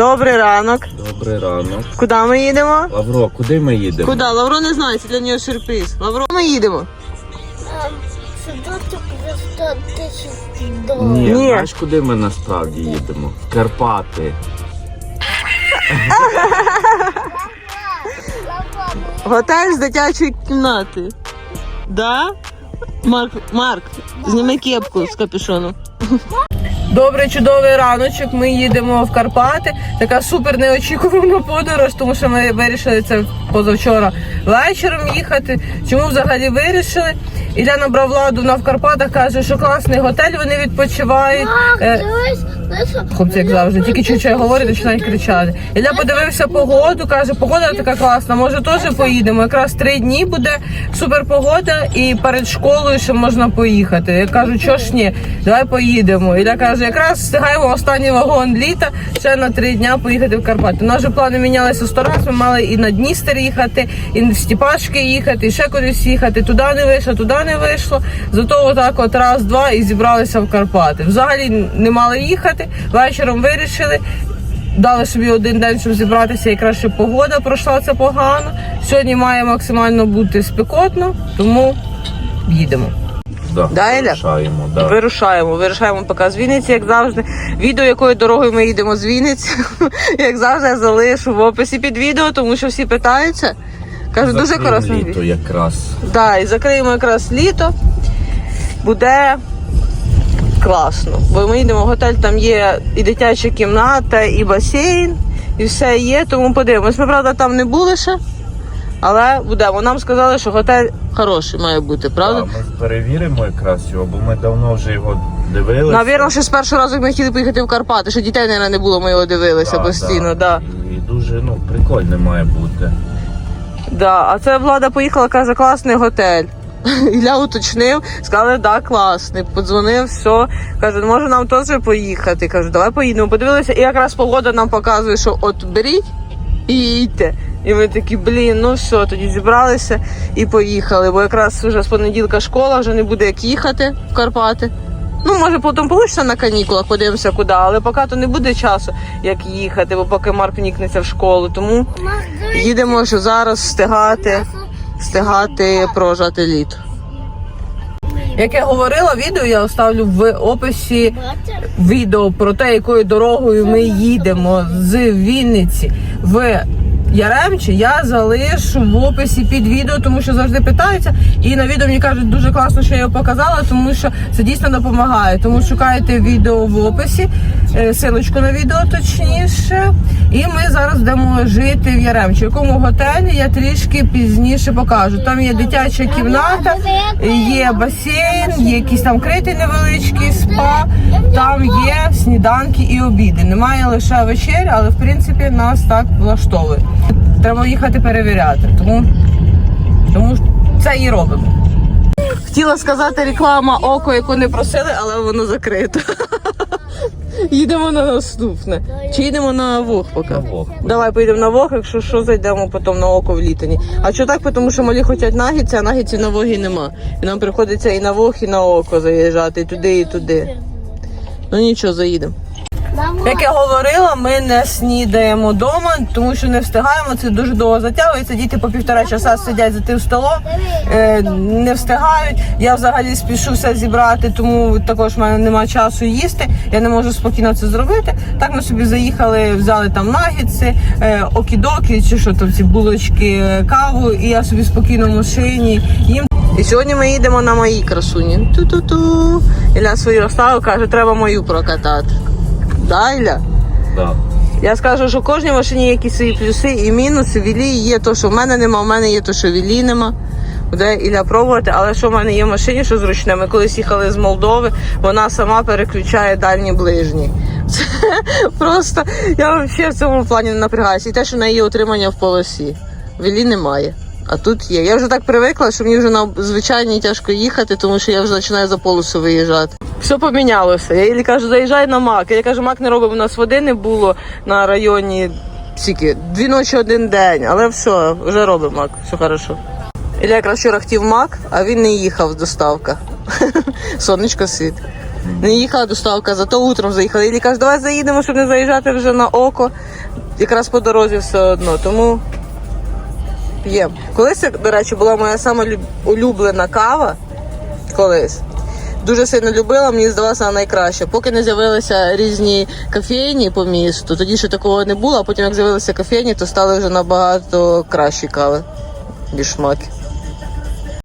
Добрий ранок. Добрий ранок. Куди ми їдемо? Лавро, куди ми їдемо? Куди? Лавро не знає, це для нього сюрприз. Лавро, ми їдемо. Садочок за 100 тисяч доларів. Ні, Ні. знаєш, куди ми насправді їдемо? В Карпати. Готель з дитячої кімнати. Да? Марк, Марк, зніми кепку з капюшоном. Добрий чудовий раночок. Ми їдемо в Карпати. Така супер неочікувана подорож, тому що ми вирішили це позавчора вечором їхати. Чому взагалі вирішили? Ілля набрав владу на в Карпатах, каже, що класний готель, вони відпочивають. Дивись. Хлопці, як завжди, тільки чуть чого говорить, починають кричати. Ілля подивився погоду, каже, погода така класна, може теж поїдемо. Якраз три дні буде супер погода, і перед школою ще можна поїхати. Я кажу, що ж ні, давай поїдемо. Ілля каже, якраз встигаємо останній вагон літа ще на три дня поїхати в Карпати. У нас вже плани мінялися сто разів. Ми мали і на Дністер їхати, і в Стіпашки їхати, і ще кудись їхати. Туди не вийшло, туди не вийшло. Зато отак от раз, два і зібралися в Карпати. Взагалі не мали їхати. Вечором вирішили. Дали собі один день, щоб зібратися, якраз ще погода пройшла це погано. Сьогодні має максимально бути спекотно, тому їдемо. Да, Да, вирушаємо, да. Вирушаємо, вирушаємо поки з Вінниці, як завжди. Відео, якою дорогою ми їдемо з Вінниці, як завжди, я залишу в описі під відео, тому що всі питаються. Кажу, дуже Закриємо корисне літо якраз. Да, і закриємо якраз літо. Буде класно. Бо ми йдемо в готель, там є і дитяча кімната, і басейн, і все є, тому подивимось. Ми, правда, там не були ще, але будемо. Нам сказали, що готель хороший має бути, правда? Да, ми перевіримо якраз його, бо ми давно вже його дивилися. Навірно, що з першого разу як ми хотіли поїхати в Карпати, що дітей, мабуть, не було, ми його дивилися Да, постійно. Да. І, і дуже ну, прикольне має бути. Да. А це влада поїхала, каже, класний готель. Ілля уточнив, сказали, да, класний. Подзвонив, все. Каже, може нам теж поїхати. Кажу, давай поїдемо. Подивилися, і якраз погода нам показує, що от беріть і їдьте. І ми такі, блін, ну все, тоді зібралися і поїхали. Бо якраз вже з понеділка школа, вже не буде як їхати в Карпати. Ну, може, потім вийде на канікулах, подивимося куди, але поки то не буде часу, як їхати, бо поки Марк вникнеться в школу. Тому їдемо, що зараз встигати, встигати прожати літо. Як я говорила, відео я оставлю в описі відео про те, якою дорогою ми їдемо з Вінниці в Яремче. Я залишу в описі під відео, тому що завжди питаються. І на відео мені кажуть, дуже класно, що я його показала, тому що це дійсно допомагає. Тому шукайте відео в описі, е, силочку на відео точніше. І ми зараз будемо жити в Яремче. В якому готелі я трішки пізніше покажу. Там є дитяча кімната, є басейн, є якийсь там критий невеличкий спа. Там є сніданки і обіди. Немає лише вечер, але в принципі нас так влаштовує. Треба їхати перевіряти, тому, тому це і робимо. Хотіла сказати реклама око, яку не просили, але воно закрито. Їдемо на наступне. Чи їдемо на вог поки? На Вог. Давай поїдемо на вог, якщо що, зайдемо потім на око в літані. А що так? Тому що малі хочуть нагідці, а нагідці на вогі нема. І нам приходиться і на вог, і на око заїжджати, і туди, і туди. Ну нічого, заїдемо. Як я говорила, ми не снідаємо вдома, тому що не встигаємо. Це дуже довго затягується. Діти по півтора часа сидять за тим столом, е, не встигають. Я взагалі спішу все зібрати, тому також в мене немає часу їсти. Я не можу спокійно це зробити. Так ми собі заїхали, взяли там нагідси, е, окідоки чи що там ці булочки, е, каву, і я собі спокійно в машині їм. І сьогодні ми їдемо на моїй красуні. Ту-ту-ту. Ілля свою розставу каже, треба мою прокатати. Да, Ілля? Да. Я скажу, що в кожній машині є якісь свої плюси і мінуси. В Іллі є то, що в мене нема, в мене є то, що в Іллі нема. Буде Ілля пробувати, але що в мене є в машині, що зручне. Ми колись їхали з Молдови, вона сама переключає дальні ближні. Це просто я взагалі в цьому плані не напрягаюся. І те, що в неї є утримання в полосі. В Іллі немає. А тут є. Я вже так привикла, що мені вже на звичайній тяжко їхати, тому що я вже починаю за полосу виїжджати. Все помінялося. Я їй кажу, заїжджай на мак. Я кажу, мак не робив, у нас води не було на районі скільки, дві ночі один день, але все, вже робить мак, все хорошо. Ілля якраз вчора хотів мак, а він не їхав доставка. Сонечко світ. Не їхала доставка, зато утром заїхала. І каже, давай заїдемо, щоб не заїжджати вже на око. Якраз по дорозі все одно. Тому п'ємо. Колись, до речі, була моя сама улюблена кава. Колись. Дуже сильно любила, мені здавалося вона найкраща. Поки не з'явилися різні кофейні по місту, тоді ще такого не було, а потім як з'явилися кофейні, то стали вже набагато кращі кави, ніж шмаки.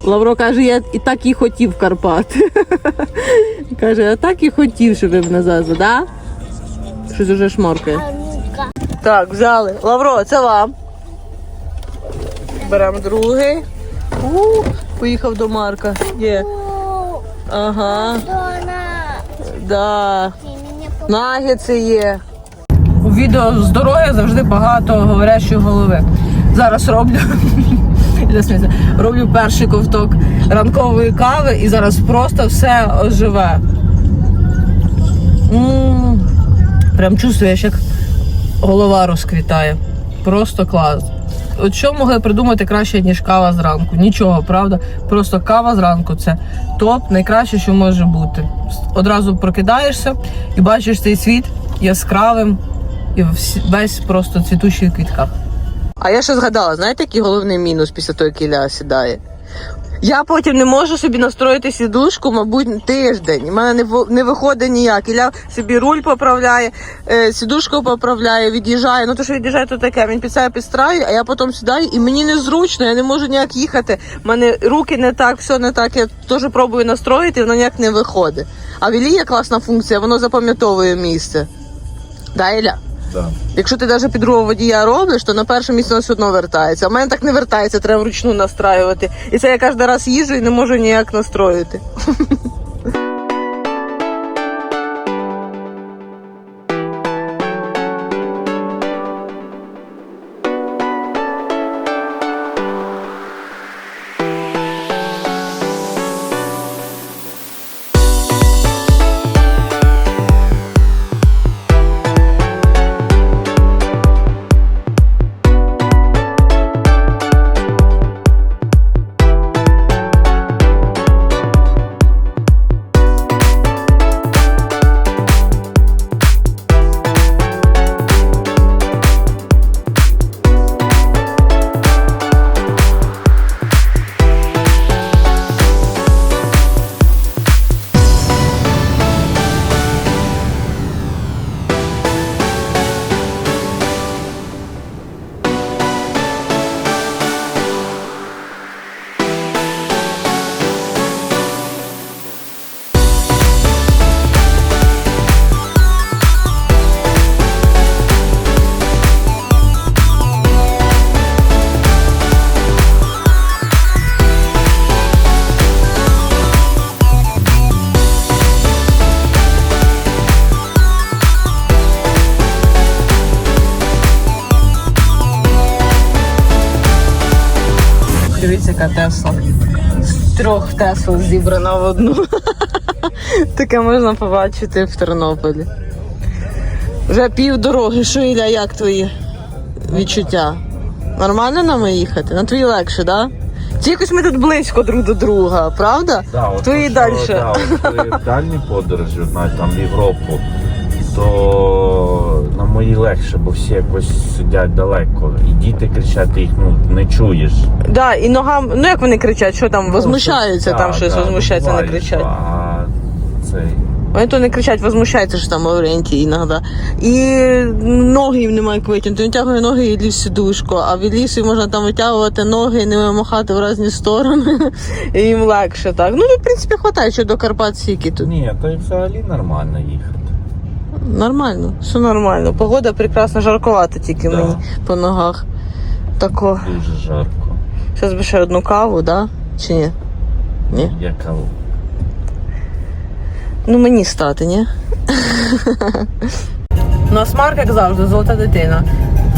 Лавро каже, я і так і хотів Карпати. каже, я так і хотів, щоб ви мене завезли, да? Щось уже шморкає. Так, взяли. Лавро, це вам. Беремо другий. У, поїхав до Марка. Є. Ага. Да. Нагетси є. У відео з дороги завжди багато говорящої голови. Зараз роблю. Роблю перший ковток ранкової кави і зараз просто все оживе. М, Прям чувствуєш, як голова розквітає. Просто клас. От що могли придумати краще, ніж кава зранку? Нічого, правда? Просто кава зранку це топ, найкраще, що може бути. Одразу прокидаєшся і бачиш цей світ яскравим і весь просто цвітущий в квітках. А я ще згадала, знаєте, який головний мінус після того, як Ілля сідає? Я потім не можу собі настроїти сідушку, мабуть, тиждень. У мене не, во- не виходить ніяк. Ілля собі руль поправляє, е, сідушку поправляє, від'їжджає. Ну то, що від'їжджає, то таке. Він під себе підстраює, а я потім сідаю, і мені незручно, я не можу ніяк їхати. У мене руки не так, все не так. Я теж пробую настроїти, воно ніяк не виходить. А в Іллі є класна функція, воно запам'ятовує місце. Да, Ілля? Да. Якщо ти навіть під другого водія робиш, то на перше місце воно все одно вертається. А в мене так не вертається, треба вручну настраювати. І це я кожен раз їжу і не можу ніяк настроїти. Дивіться, яка Тесла. З трьох Тесл зібрана в одну. Таке можна побачити в Тернополі. Вже пів дороги. Що, Ілля, як твої відчуття? Нормально нам їхати? На твої легше, так? Да? Чи якось ми тут близько друг до друга, правда? Да, от Твої то, далі. що, Да, от дальні подорожі, навіть там в Європу, то мої легше, бо всі якось сидять далеко. І діти кричать, ти їх ну, не чуєш. Да, і ногам, ну як вони кричать, що там, возмущаються Ну, там да, щось, да, возмущаються, не кричать. А цей. Вони то не кричать, возмущаються, що там Лаврентій іноді. І ноги їм немає як витягнути. Він тягує ноги і ліз в а від лісу можна там витягувати ноги і ними махати в різні сторони. І їм легше так. Ну, в принципі, хватає, що до Карпат сіки тут. Ні, то й взагалі нормально їхати. Нормально, все нормально. Погода прекрасна, жарковата тільки Да. мені по ногах. Тако. Дуже жарко. Зараз би ще одну каву, да? Чи ні? Ні. Я каву. Ну мені стати, ні? У нас Марк, як завжди, золота дитина.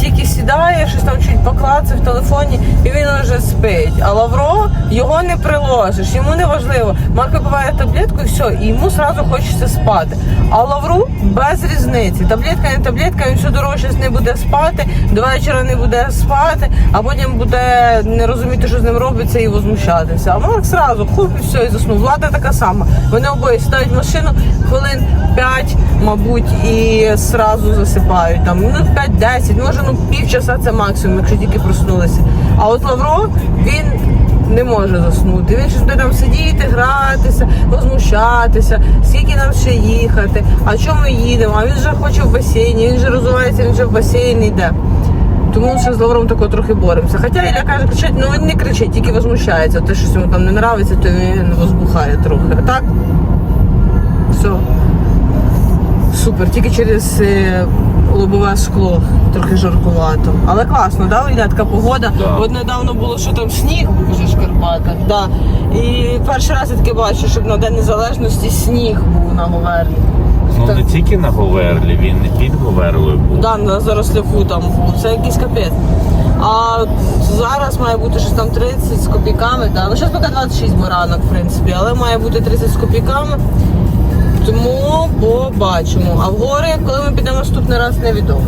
Тільки сідає, щось там чуть поклацає в телефоні, і він вже спить. А Лавро його не приложиш, йому не важливо. Марко буває таблетку і все, і йому одразу хочеться спати. А Лавру без різниці. Таблетка не таблетка, він все дорожче не буде спати, до вечора не буде спати, а потім буде не розуміти, що з ним робиться, і возмущатися. А Марк зразу і все, і заснув. Влада така сама. Вони обоє сідають в машину хвилин 5, мабуть, і зразу засипають. Там ну 5-10, може ну півчаса це максимум, якщо тільки проснулися. А от Лавро він. Не може заснути. Він щось буде там сидіти, гратися, возмущатися, скільки нам ще їхати, а чому ми їдемо? А він вже хоче в басейні, він вже розвивається, він вже в басейн йде. Тому ще з Лавром тако трохи боремося. Хоча Ілля каже, кричать, ну він не кричить, тільки возмущається. Те, що йому там не нравиться, то він возбухає трохи. А так, все. Супер, тільки через е, лобове скло трохи жаркувато. Але класно, да, Ілля, така погода. Да. От недавно було, що там сніг уже в Карпатах. Да. І перший раз я таке бачу, щоб на День Незалежності сніг був на Говерлі. Ну Так. не тільки на Говерлі, він не під Говерлою був. Да, на заросляку там був. Це якийсь капець. А зараз має бути щось там 30 з копійками. Да. Ну, зараз поки 26 бо ранок, в принципі, але має бути 30 з копійками. Тому побачимо. А в гори, коли ми підемо наступний раз, невідомо.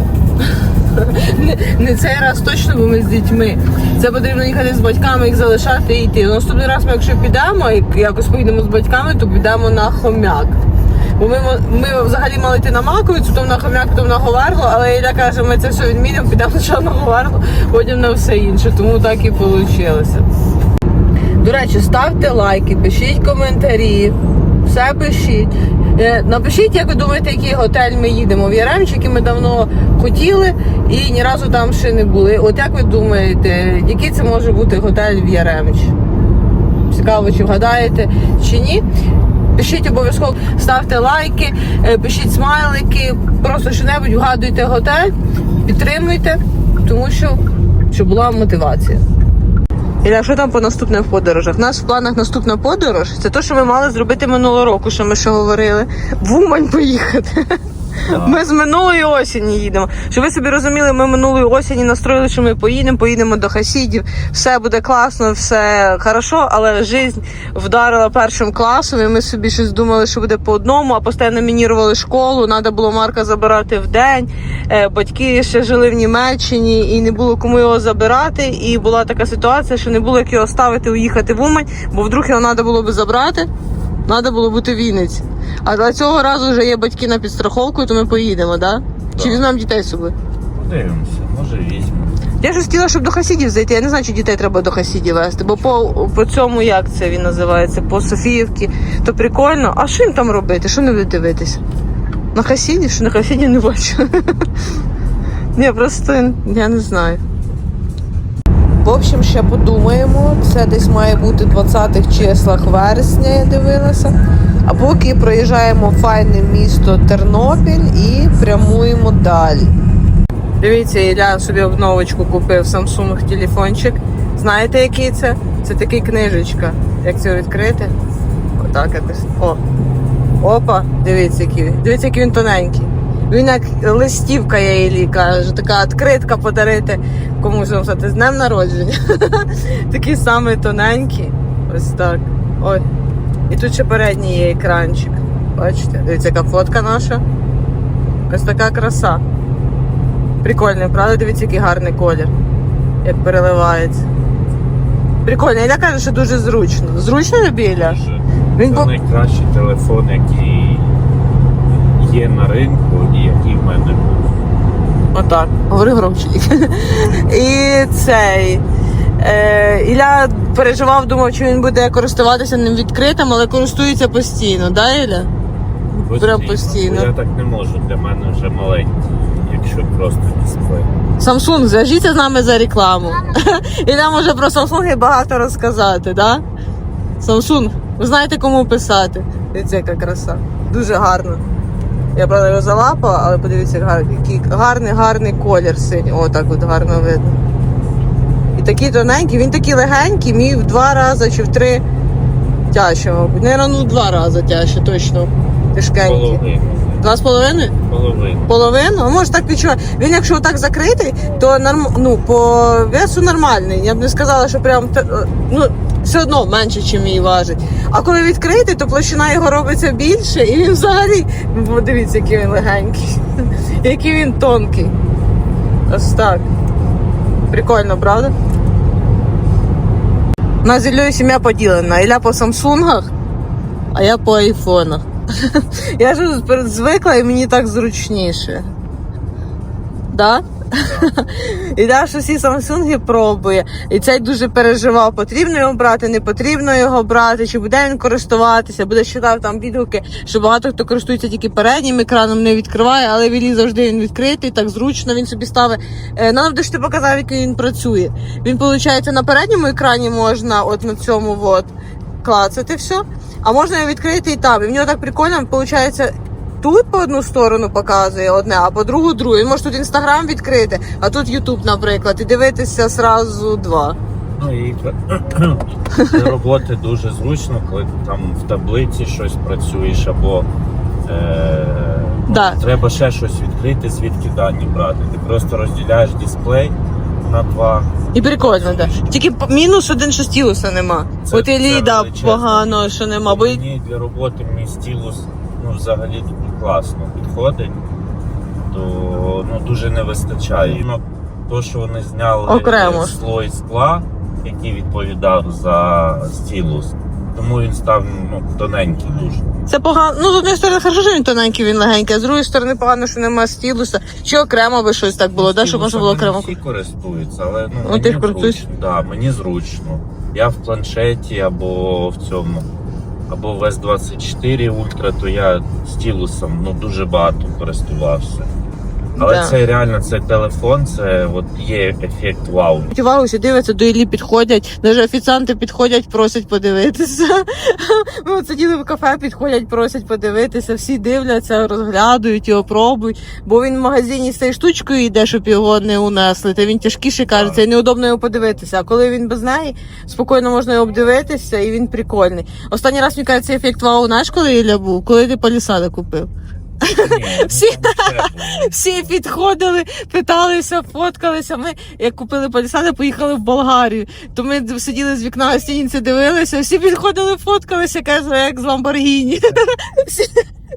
Не, цей раз точно, бо ми з дітьми. Це потрібно їхати з батьками, їх залишати і йти. Наступний раз, ми, якщо підемо і якось поїдемо з батьками, то підемо на хомяк. Бо ми, ми взагалі мали йти на Маковицю, потім на хомяк, потім на Говерло, але Ілля каже, ми це все відмінимо, підемо спочатку на Говерло, потім на все інше. Тому так і вийшло. До речі, ставте лайки, пишіть коментарі, все пишіть. Е, Напишіть, як ви думаєте, який готель ми їдемо в Яремчі, який ми давно хотіли і ні разу там ще не були. От як ви думаєте, який це може бути готель в Яремчі? Цікаво, чи вгадаєте, чи ні. Пишіть обов'язково, ставте лайки, е, пишіть смайлики, просто що-небудь вгадуйте готель, підтримуйте, тому що щоб була мотивація. Іля, що там по наступних подорожах? У нас в планах наступна подорож. Це те, що ми мали зробити минулого року, що ми ще говорили. В Умань поїхати. Ми з минулої осені їдемо. Щоб ви собі розуміли, ми минулої осені настроїли, що ми поїдемо, поїдемо до Хасідів. Все буде класно, все хорошо, але життя вдарила першим класом, і ми собі щось думали, що буде по одному, а постійно мінірували школу. Треба було Марка забирати в день. Е, Батьки ще жили в Німеччині і не було кому його забирати. І була така ситуація, що не було як його ставити, уїхати в Умань, бо вдруг його треба було би забрати. Треба було бути в Вінниці. А для цього разу вже є батьки на підстраховку, то ми поїдемо, да? Чи візьмемо дітей з собою? Подивимося, може візьмемо. Я ж хотіла, щоб до Хасідів зайти. Я не знаю, чи дітей треба до Хасідів вести, бо по, по цьому як це він називається, по Софіївці, то прикольно. А що їм там робити? Що не будуть дивитися? На Хасіді? Що на Хасіді не бачу. Ні, просто я не знаю. В общем, ще подумаємо. Це десь має бути в 20-х числах вересня, я дивилася. А поки проїжджаємо файне місто Тернопіль і прямуємо далі. Дивіться, Ілля собі обновочку купив Samsung телефончик. Знаєте, який це? Це такий книжечка. Як це відкрити? Отак якось. О. Опа, дивіться, який. Дивіться, який він тоненький. Він як листівка, я Іллі кажу, така відкритка подарити комусь з днем народження. Такий самий тоненький. Ось так. Ой. І тут ще передній є екранчик. Бачите? Дивіться, яка фотка наша. Ось така краса. Прикольний, правда? Дивіться, який гарний колір. Як переливається. Прикольно, Іля каже, що дуже зручно. Зручно тобі, Іля? Він Це найкращий телефон, який є на ринку і який в мене був. Отак. Говори громче. І цей. Е, Ілля переживав, думав, чи він буде користуватися ним відкритим, але користується постійно, да, Ілля? Прям постійно. Я так не можу, для мене вже маленький, якщо просто дисплей. Samsung, зв'яжіться з нами за рекламу. Ілля може про Samsung багато розказати, да? Samsung, ви знаєте, кому писати. Дивіться, яка краса. Дуже гарно. Я правда його залапала, але подивіться, який гарний, гарний колір синій. О, так от гарно видно. І такий тоненький, він такий легенький, мій в два рази чи в три тяжче, мабуть. Наверно, ну два рази тяжче, точно. Тяжкенький. Два з половиною? Половину. Половину? А може так відчуває. Він якщо так закритий, то норм... ну, по весу нормальний. Я б не сказала, що прям е, ну, все одно менше, ніж мій важить. А коли відкритий, то площина його робиться більше, і він взагалі. Подивіться, який він легенький, який він тонкий. Ось так. Прикольно, правда? У нас Іллею сім'я поділена. Ілля по самсунгах, а я по айфонах. Я ж звикла і мені так зручніше. Да? І да, що всі самсунги пробує. І цей дуже переживав, потрібно його брати, не потрібно його брати, чи буде він користуватися, буде читав там відгуки, що багато хто користується тільки переднім екраном, не відкриває, але він завжди він відкритий, так зручно він собі ставить. Е, Нам де ти показав, як він працює. Він, виходить, на передньому екрані можна, от на цьому от, клацати все. А можна його відкрити і там. І в нього так прикольно, виходить, тут по одну сторону показує одне, а по другу другу. Він може тут інстаграм відкрити, а тут Ютуб, наприклад, і дивитися зразу два. Ну і для роботи дуже зручно, коли ти там в таблиці щось працюєш або е, Да. треба ще щось відкрити, звідки дані брати. Ти просто розділяєш дисплей на два. І прикольно, так. Тільки мінус один, що стілуса нема. Це- От і Ліда погано, що нема. Бо Мені для роботи мені стілус ну, взагалі класно підходить, то ну, дуже не вистачає. Ну, то, що вони зняли Окремо. слой скла, який відповідав за стілус, тому він став ну, тоненький дуже. це погано. Ну, з однієї сторони, хорошо, що він тоненький, він легенький, а з другої сторони погано, що нема стілуса. Чи окремо би щось так було, да, щоб можна було окремо. Всі користуються, але ну, мені ж користуєшся? зручно. Да, мені зручно. Я в планшеті або в цьому. Або в S24 Ультра, то я стілусом ну, дуже багато користувався. Але Да. це реально це телефон, це от є ефект вау. Увагу, всі дивляться, до Іллі підходять, навіть офіціанти підходять, просять подивитися. Ми от сиділи в кафе, підходять, просять подивитися, всі дивляться, розглядують його, пробують. Бо він в магазині з цією штучкою йде, щоб його не унесли. Та він тяжкіший кажеться, і неудобно його подивитися. А коли він без неї, спокійно можна його обдивитися, і він прикольний. Останній раз мені каже, цей ефект вау, знаєш, коли Ілля був? Коли ти полісади купив. Ні, ну, Всі- там ще було. Всі підходили, питалися, фоткалися. Ми, як купили полісади, поїхали в Болгарію. То ми сиділи з вікна гостиниці, дивилися, всі підходили, фоткалися, каже, як з Ламборгіні. Всі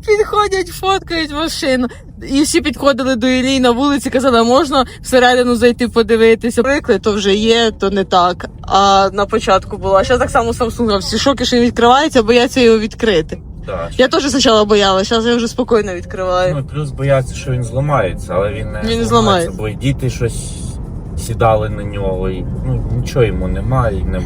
підходять, фоткають машину. І всі підходили до Іллі на вулиці, казали, «А можна всередину зайти подивитися. Прикли, то вже є, то не так. А на початку було. А зараз так само Samsung, всі шоки, що він відкривається, бояться його відкрити. Да, Я теж спочатку боялася, зараз я вже спокійно відкриваю. Ну, плюс бояться, що він зламається, але він не, Він не зламається, зламається. бо і діти щось сідали на нього, і ну, нічого йому немає, і не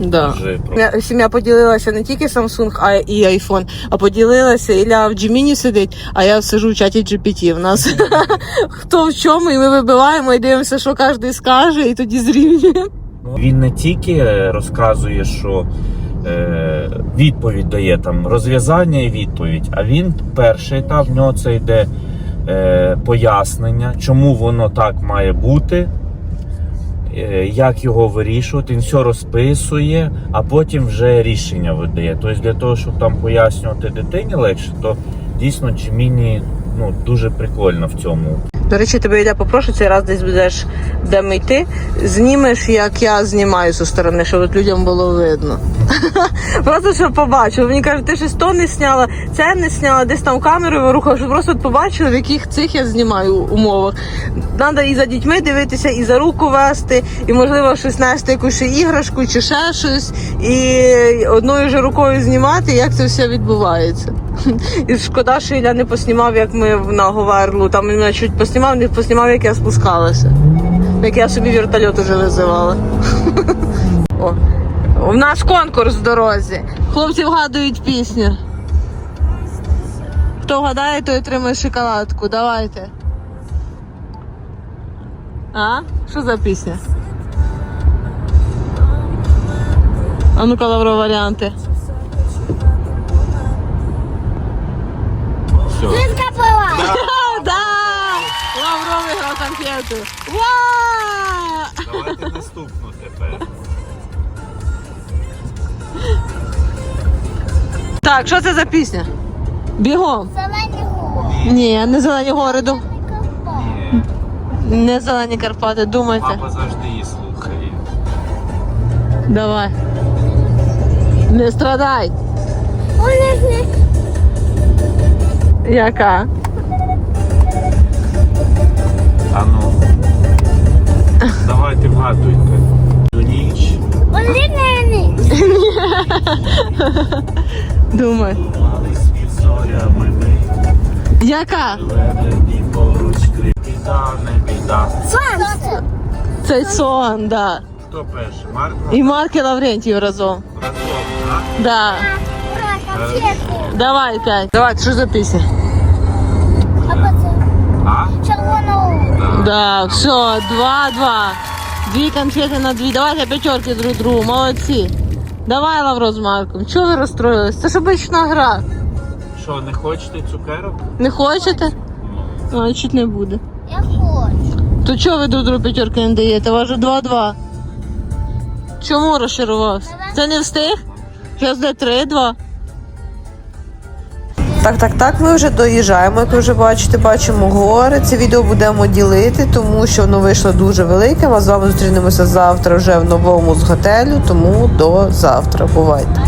Да. про- Сім'я- поділилася не тільки Samsung, а і iPhone, а поділилася Ілля в Gemini сидить, а я сижу в чаті GPT. В нас хто в чому, і ми вибиваємо і дивимося, що кожен скаже, і тоді зрівнюємо. Він не тільки розказує, що е, відповідь дає там розв'язання і відповідь, а він перший етап в нього це йде е, пояснення, чому воно так має бути, е, як його вирішувати. Він все розписує, а потім вже рішення видає. Тобто для того, щоб там пояснювати дитині легше, то дійсно Gemini ну, дуже прикольно в цьому. До речі, тебе Ілля попрошу, цей раз десь будеш де ми йти. Знімеш, як я знімаю зі сторони, щоб от людям було видно. Просто щоб побачили. Мені кажуть, ти щось то не сняла, це не сняла, десь там камерою рухав, щоб просто от побачили, в яких цих я знімаю умовах. Треба і за дітьми дивитися, і за руку вести, і можливо щось нести якусь іграшку чи ще щось, і одною ж рукою знімати, як це все відбувається. І шкода, що Ілля не поснімав, як ми на Говерлу. Там мене чуть поснімав, не поснімав, як я спускалася. Як я собі вертольот уже визивала. О. У нас конкурс в дорозі. Хлопці вгадують пісню. Хто вгадає, той отримає шоколадку. Давайте. А? Що за пісня? А ну-ка, Лавро, варіанти. да! Лавро виграв конфету. Ва! Давайте наступну тепер. Так, що це за пісня? Бігом. Зелені губи. Ні, не зелені гори. Дум... Ні. Не зелені Карпати, думайте. Папа завжди її слухає. Давай. Не страдай. Яка? А ну. Давайте вгадуйте. Ніч. Думай. Світ. Яка? Ведені поруч крик. Біда, не біда. Сонце. Цей сон, да. Хто перший? Марк І Марк і Лаврентів разом. разом, а? Да. Давай п'ять. Давай, що за пісня? Да, все, два-два. Дві конфети на дві. Давайте п'ятерки друг другу, молодці. Давай, Лавро з Марком. Чого ви розстроїлись? Це ж обична гра. Що, не хочете цукерок? Не хочете? А, чуть не буде. Я хочу. То чого ви друг другу п'ятерки не даєте? У вас же два-два. Чому розчарувався? Це не встиг? Зараз де три-два. Так, так, так, ми вже доїжджаємо, як ви вже бачите, бачимо гори. Це відео будемо ділити, тому що воно вийшло дуже велике. Ми з вами зустрінемося завтра вже в новому з готелю, тому до завтра. Бувайте.